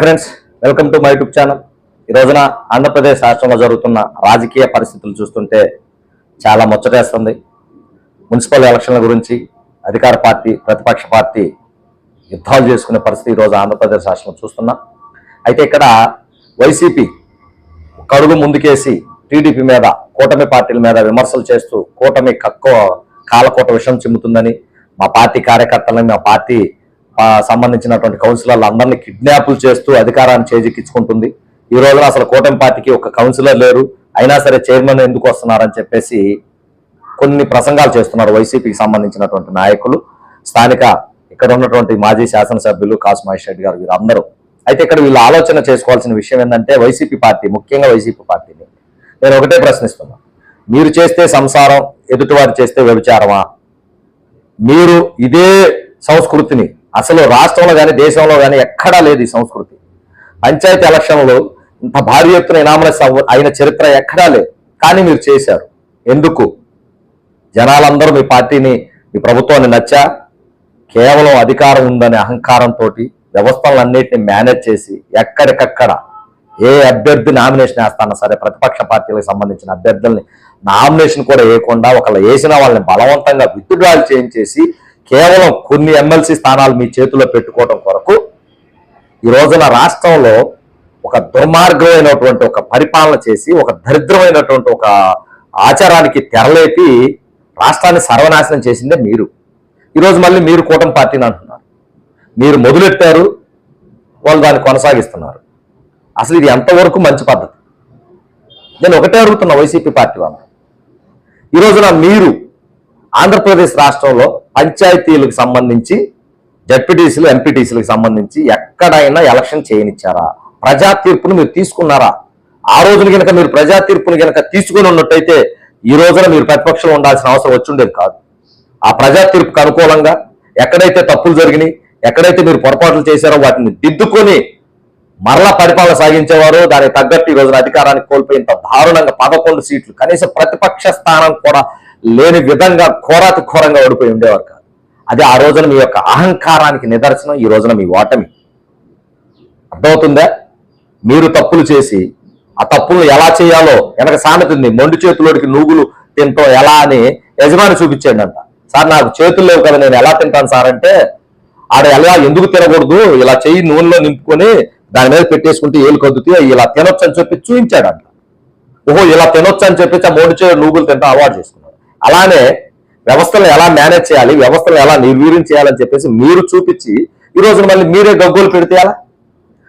Friends welcome to my YouTube channel. ఈ రోజున ఆంధ్రప్రదేశ్ రాష్ట్రంలో జరుగుతున్న రాజకీయ పరిస్థితులు చూస్తుంటే చాలా ముచ్చటేస్తుంది. మున్సిపల్ ఎలక్షన్ల గురించి అధికార పార్టీ ప్రతిపక్ష పార్టీ యుద్ధాలు చేసుకునే పరిస్థితి ఈరోజు ఆంధ్రప్రదేశ్ రాష్ట్రంలో చూస్తున్నాం. అయితే ఇక్కడ వైసీపీ కడుగు ముందుకేసి టీడీపీ మీద కూటమి పార్టీల మీద విమర్శలు చేస్తూ కూటమి కక్కో కాలకోట విషయం చిమ్ముతుందని మా పార్టీ కార్యకర్తలని మా పార్టీ సంబంధించినటువంటి కౌన్సిలర్లు అందరినీ కిడ్నాపులు చేస్తూ అధికారాన్ని చేజిక్కించుకుంటుంది. ఈ రోజున అసలు కూటమి పార్టీకి ఒక కౌన్సిలర్ లేరు. అయినా సరే చైర్మన్ ఎందుకు వస్తున్నారని చెప్పేసి కొన్ని ప్రసంగాలు చేస్తున్నారు వైసీపీకి సంబంధించినటువంటి నాయకులు. స్థానిక ఇక్కడ ఉన్నటువంటి మాజీ శాసనసభ్యులు కాసు మహేష్ రెడ్డి గారు వీరందరూ. అయితే ఇక్కడ వీళ్ళు ఆలోచన చేసుకోవాల్సిన విషయం ఏంటంటే వైసీపీ పార్టీ ముఖ్యంగా వైసీపీ పార్టీని. నేను ఒకటే ప్రశ్నిస్తున్నా. మీరు చేస్తే సంసారం ఎదుటివారు చేస్తే వ్యభిచారమా? మీరు ఇదే సంస్కృతిని అసలు రాష్ట్రంలో కానీ దేశంలో కానీ ఎక్కడా లేదు ఈ సంస్కృతి. పంచాయతీ ఎలక్షన్లో ఇంత భారీ ఎత్తున ఇనామరస్ అయిన చరిత్ర ఎక్కడా లేదు. కానీ మీరు చేశారు. ఎందుకు? జనాలందరూ మీ పార్టీని మీ ప్రభుత్వాన్ని నచ్చా? కేవలం అధికారం ఉందనే అహంకారంతో వ్యవస్థలన్నింటినీ మేనేజ్ చేసి ఎక్కడికక్కడ ఏ అభ్యర్థి నామినేషన్ వేస్తానా సరే ప్రతిపక్ష పార్టీలకు సంబంధించిన అభ్యర్థుల్ని నామినేషన్ కూడా వేయకుండా ఒకళ్ళు వేసిన వాళ్ళని బలవంతంగా విత్డ్రాల్ చేయించేసి కేవలం కొన్ని ఎమ్మెల్సీ స్థానాలు మీ చేతిలో పెట్టుకోవడం కొరకు ఈ రోజున రాష్ట్రంలో ఒక దుర్మార్గమైనటువంటి ఒక పరిపాలన చేసి ఒక దరిద్రమైనటువంటి ఒక ఆచారానికి తెరలేపి రాష్ట్రాన్ని సర్వనాశనం చేసిందే మీరు. ఈరోజు మళ్ళీ మీరు కూటమి పార్టీని అంటున్నారు. మీరు మొదలెట్టారు వాళ్ళు దాన్ని కొనసాగిస్తున్నారు. అసలు ఇది ఎంతవరకు మంచి పద్ధతి? నేను ఒకటే అడుగుతున్నా వైసీపీ పార్టీ వాళ్ళు ఈ రోజున మీరు ఆంధ్రప్రదేశ్ రాష్ట్రంలో పంచాయతీలకు సంబంధించి జడ్పీటీసీలు ఎంపీటీసీలకు సంబంధించి ఎక్కడైనా ఎలక్షన్ చేయనిచ్చారా? ప్రజా తీర్పును మీరు తీసుకున్నారా? ఆ రోజున కనుక మీరు ప్రజా తీర్పును కనుక తీసుకుని ఉన్నట్టయితే ఈ రోజున మీరు ప్రతిపక్షంలో ఉండాల్సిన అవసరం వచ్చిండేది కాదు. ఆ ప్రజా తీర్పుకు అనుకూలంగా ఎక్కడైతే తప్పులు జరిగినాయి ఎక్కడైతే మీరు పొరపాట్లు చేశారో వాటిని దిద్దుకొని మరలా పరిపాలన సాగించేవారు దానికి తగ్గట్టు ఈ రోజున అధికారానికి కోల్పోయేంత దారుణంగా పదకొండు సీట్లు కనీసం ప్రతిపక్ష స్థానం కూడా లేని విధంగా ఘోరాతి ఘోరంగా ఓడిపోయి ఉండేవారు కాదు. అది ఆ రోజున మీ యొక్క అహంకారానికి నిదర్శనం ఈ రోజున మీ ఓటమి. అర్థమవుతుందా? మీరు తప్పులు చేసి ఆ తప్పులు ఎలా చేయాలో వెనక సామెత ఉంది. మొండి చేతులోడికి నూగులు తింటాం ఎలా అని యజమాని చూపించండి అంట సార్ నాకు చేతులు లేవు కదా నేను ఎలా తింటాను సార్? అంటే ఆడ ఎలా ఎందుకు తినకూడదు? ఇలా చెయ్యి నూనెలో నింపుకొని దాని మీద పెట్టేసుకుంటే ఏలు కొద్దుతే ఇలా తినొచ్చు అని చెప్పి చూపించాడంట ఓహో ఇలా తినొచ్చు అని చెప్పి ఆ మూడు చేతులు నూగులు తింటా అవార్డు చేసుకుంటాం అలానే వ్యవస్థలను ఎలా మేనేజ్ చేయాలి వ్యవస్థలను ఎలా నిర్వీర్యం చేయాలని చెప్పేసి మీరు చూపించి ఈ రోజున మళ్ళీ మీరే గగ్గోలు పెడితే ఎలా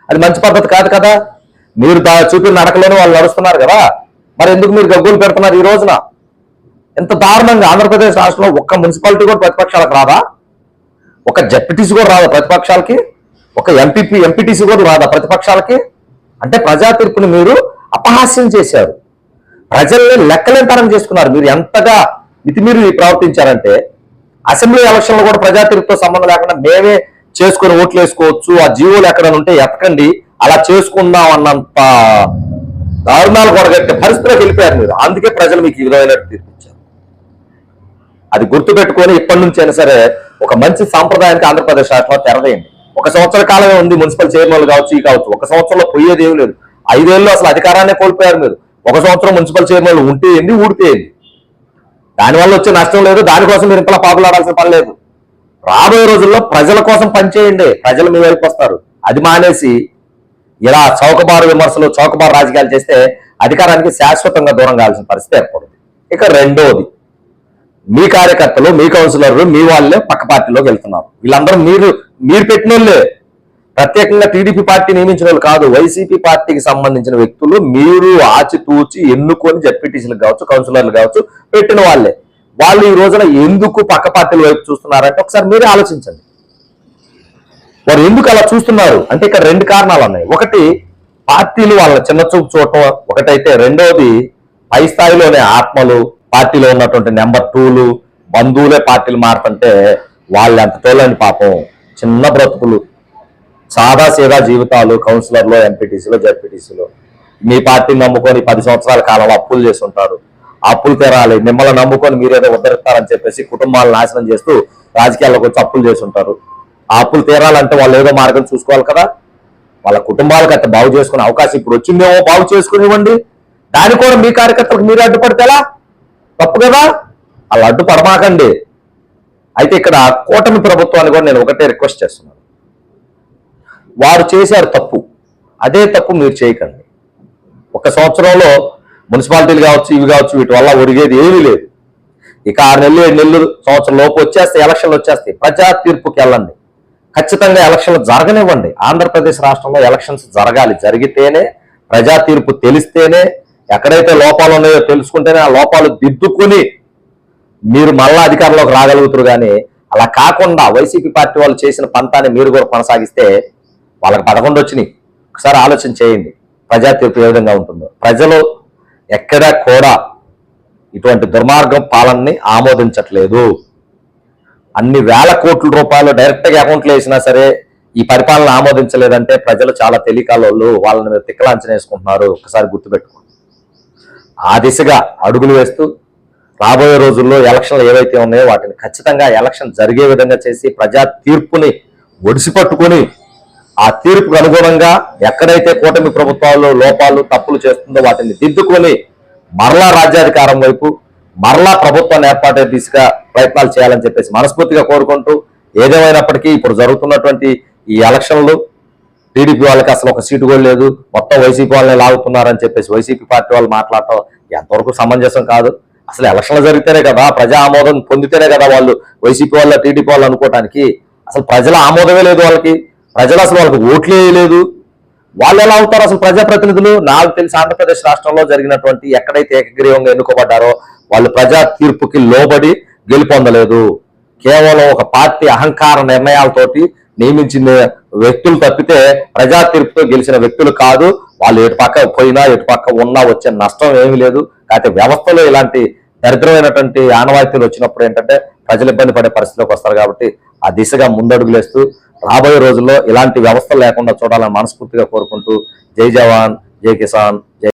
అది మంచి పద్ధతి కాదు కదా? మీరు దా చూపిన నడకలోనే వాళ్ళు నడుస్తున్నారు కదా? మరి ఎందుకు మీరు గగ్గోలు పెడుతున్నారు ఈ రోజున? ఎంత దారుణంగా ఆంధ్రప్రదేశ్ రాష్ట్రంలో ఒక్క మున్సిపాలిటీ కూడా ప్రతిపక్షాలకు రాదా? ఒక జడ్పీటీసీ కూడా రాదా ప్రతిపక్షాలకి? ఒక ఎంపీపీ ఎంపీటీసీ కూడా రాదా ప్రతిపక్షాలకి? అంటే ప్రజా తీర్పుని మీరు అపహాస్యం చేశారు. ప్రజల్ని లెక్కలేంతరం చేసుకున్నారు. మీరు ఎంతగా మితిమీరి ప్రవర్తించారంటే అసెంబ్లీ ఎలక్షన్లో కూడా ప్రజాతీరుతో సంబంధం లేకుండా మేమే చేసుకుని ఓట్లు వేసుకోవచ్చు ఆ జీవోలు ఎక్కడ ఉంటే ఎతకండి అలా చేసుకుందాం అన్నంత దారుణాలు కొడగట్టే పరిస్థితిలోకి వెళ్ళిపోయారు మీరు. అందుకే ప్రజలు మీకు ఈ విధమైన తీర్పిచ్చారు. అది గుర్తుపెట్టుకొని ఇప్పటి నుంచి అయినా సరే ఒక మంచి సాంప్రదాయానికి ఆంధ్రప్రదేశ్ రాష్ట్రంలో తెరవేయండి ఒక సంవత్సర కాలమే ఉంది మున్సిపల్ చైర్మన్లు కావచ్చు ఈ కావచ్చు. ఒక సంవత్సరంలో పోయేది ఏం లేదు. ఐదేళ్ళు అసలు అధికారాన్ని కోల్పోయారు మీరు. ఒక సంవత్సరం మున్సిపల్ చైర్మన్లు ఉంటే ఏంది ఊడితే ఏంది దానివల్ల వచ్చే నష్టం లేదు. దానికోసం మీరు ఇంతలా పాపులాడాల్సిన పని లేదు. రాబోయే రోజుల్లో ప్రజల కోసం పనిచేయండి ప్రజలు మీ వైపు వస్తారు. అది మానేసి ఇలా చౌకబారు విమర్శలు చౌకబారు రాజకీయాలు చేస్తే అధికారానికి శాశ్వతంగా దూరం కావాల్సిన పరిస్థితి ఏర్పడుతుంది. ఇక రెండోది మీ కార్యకర్తలు మీ కౌన్సిలర్లు మీ వాళ్ళే పక్క పార్టీలోకి వెళ్తున్నారు. వీళ్ళందరూ మీరు మీరు పెట్టిన వాళ్ళే ప్రత్యేకంగా టీడీపీ పార్టీ నియమించిన వాళ్ళు కాదు వైసీపీ పార్టీకి సంబంధించిన వ్యక్తులు మీరు ఆచితూచి ఎన్నుకొని జడ్పీటీసీలు కావచ్చు కౌన్సిలర్లు కావచ్చు పెట్టిన వాళ్ళే. వాళ్ళు ఈ రోజున ఎందుకు పక్క పార్టీల వైపు చూస్తున్నారంటే ఒకసారి మీరే ఆలోచించండి. వారు ఎందుకు అలా చూస్తున్నారు? అంటే ఇక్కడ రెండు కారణాలు ఉన్నాయి. ఒకటి పార్టీలు వాళ్ళ చిన్న చూపు చూడటం. ఒకటైతే రెండవది పై స్థాయిలోనే ఆత్మలు పార్టీలో ఉన్నటువంటి నెంబర్ టూలు బంధువులే పార్టీలు మారుతుంటే వాళ్ళు ఎంత తోలని పాపం చిన్న బ్రతుకులు సాదా సీదా జీవితాలు కౌన్సిలర్లో ఎంపీటీసీలో జడ్పీటీసీలో. మీ పార్టీని నమ్ముకొని పది సంవత్సరాల కాలంలో అప్పులు చేసి ఉంటారు అప్పులు తీరాలి. మిమ్మల్ని నమ్ముకొని మీరేదో ఉద్ధరిస్తారని చెప్పేసి కుటుంబాలను నాశనం చేస్తూ రాజకీయాల్లోకి వచ్చి అప్పులు చేసి ఉంటారు ఆ అప్పులు తీరాలంటే వాళ్ళు ఏదో మార్గం చూసుకోవాలి కదా. వాళ్ళ కుటుంబాలకు అట్లా బాగు చేసుకునే అవకాశం ఇప్పుడు వచ్చిందేమో బాగు చేసుకునివ్వండి. దాని కూడా మీ కార్యకర్తలకు మీరు అడ్డుపడితే ఎలా? తప్పు కదా? అలా అడ్డుపడమాకండి. అయితే ఇక్కడ కూటమి ప్రభుత్వాన్ని కూడా నేను ఒకటే రిక్వెస్ట్ చేస్తున్నాను. వారు చేశారు తప్పు. అదే తప్పు మీరు చేయకండి. ఒక సంవత్సరంలో మున్సిపాలిటీలు కావచ్చు ఇవి కావచ్చు వీటి వల్ల ఒరిగేది ఏమీ లేదు. ఇక ఆరు నెలలు ఏడు నెలలు సంవత్సరం లోపు వచ్చేస్తే ఎలక్షన్లు వచ్చేస్తాయి. ప్రజా తీర్పుకి వెళ్ళండి. ఖచ్చితంగా ఎలక్షన్లు జరగనివ్వండి. ఆంధ్రప్రదేశ్ రాష్ట్రంలో ఎలక్షన్స్ జరగాలి. జరిగితేనే ప్రజా తీర్పు తెలిస్తేనే ఎక్కడైతే లోపాలు ఉన్నాయో తెలుసుకుంటేనే ఆ లోపాలు దిద్దుకుని మీరు మళ్ళా అధికారంలోకి రాగలుగుతారు. కానీ అలా కాకుండా వైసీపీ పార్టీ వాళ్ళు చేసిన పంతాన్ని మీరు కూడా కొనసాగిస్తే వాళ్ళకి పదకొండు వచ్చినాయి. ఒకసారి ఆలోచన చేయండి. ప్రజా తీర్పు ఏ విధంగా ఉంటుందో. ప్రజలు ఎక్కడా కూడా ఇటువంటి దుర్మార్గం పాలనని ఆమోదించట్లేదు. అన్ని వేల కోట్ల రూపాయలు డైరెక్ట్గా అకౌంట్లో వేసినా సరే ఈ పరిపాలన ఆమోదించలేదంటే ప్రజలు చాలా తెలియకాలోళ్ళు వాళ్ళని మీరు తిక్కలాంచన వేసుకుంటున్నారు ఒకసారి గుర్తుపెట్టుకోండి. ఆ దిశగా అడుగులు వేస్తూ రాబోయే రోజుల్లో ఎలక్షన్లు ఏవైతే ఉన్నాయో వాటిని ఖచ్చితంగా ఎలక్షన్ జరిగే విధంగా చేసి ప్రజా తీర్పుని ఒడిసిపట్టుకొని ఆ తీర్పుకు అనుగుణంగా ఎక్కడైతే కూటమి ప్రభుత్వాలు లోపాలు తప్పులు చేస్తుందో వాటిని దిద్దుకొని మరలా రాజ్యాధికారం వైపు మరలా ప్రభుత్వాన్ని ఏర్పాటే దిశగా ప్రయత్నాలు చేయాలని చెప్పేసి మనస్ఫూర్తిగా కోరుకుంటూ ఏదేమైనప్పటికీ ఇప్పుడు జరుగుతున్నటువంటి ఈ ఎలక్షన్లు టీడీపీ వాళ్ళకి అసలు ఒక సీటు కూడా లేదు. మొత్తం వైసీపీ వాళ్ళని లాగుతున్నారని చెప్పేసి వైసీపీ పార్టీ వాళ్ళు మాట్లాడటం ఎంతవరకు సమంజసం కాదు. అసలు ఎలక్షన్లు జరిగితేనే కదా ప్రజా ఆమోదం పొందితేనే కదా వాళ్ళు వైసీపీ వాళ్ళ టీడీపీ వాళ్ళు అనుకోవటానికి అసలు ప్రజల ఆమోదమే లేదు వాళ్ళకి. ప్రజలు అసలు వాళ్ళకి ఓట్లే లేదు వాళ్ళు ఎలా అవుతారు అసలు ప్రజాప్రతినిధులు? నాకు తెలిసి ఆంధ్రప్రదేశ్ రాష్ట్రంలో జరిగినటువంటి ఎక్కడైతే ఏకగ్రీవంగా ఎన్నుకోబడ్డారో వాళ్ళు ప్రజా తీర్పుకి లోబడి గెలుపొందలేదు. కేవలం ఒక పార్టీ అహంకార నిర్ణయాలతోటి నియమించిన వ్యక్తులు తప్పితే ప్రజా తీర్పుతో గెలిచిన వ్యక్తులు కాదు. వాళ్ళు ఎటు పక్క పోయినా ఎటు పక్క ఉన్నా వచ్చే నష్టం ఏమీ లేదు. కాకపోతే వ్యవస్థలో ఇలాంటి దరిద్రమైనటువంటి ఆనవాయితీలు వచ్చినప్పుడు ఏంటంటే ప్రజలు ఇబ్బంది పడే పరిస్థితిలోకి వస్తారు కాబట్టి ఆ దిశగా ముందడుగులేస్తూ రాబోయే రోజుల్లో ఇలాంటి వ్యవస్థలు లేకుండా చూడాలని మనస్ఫూర్తిగా కోరుకుంటూ జై జవాన్ జై కిసాన్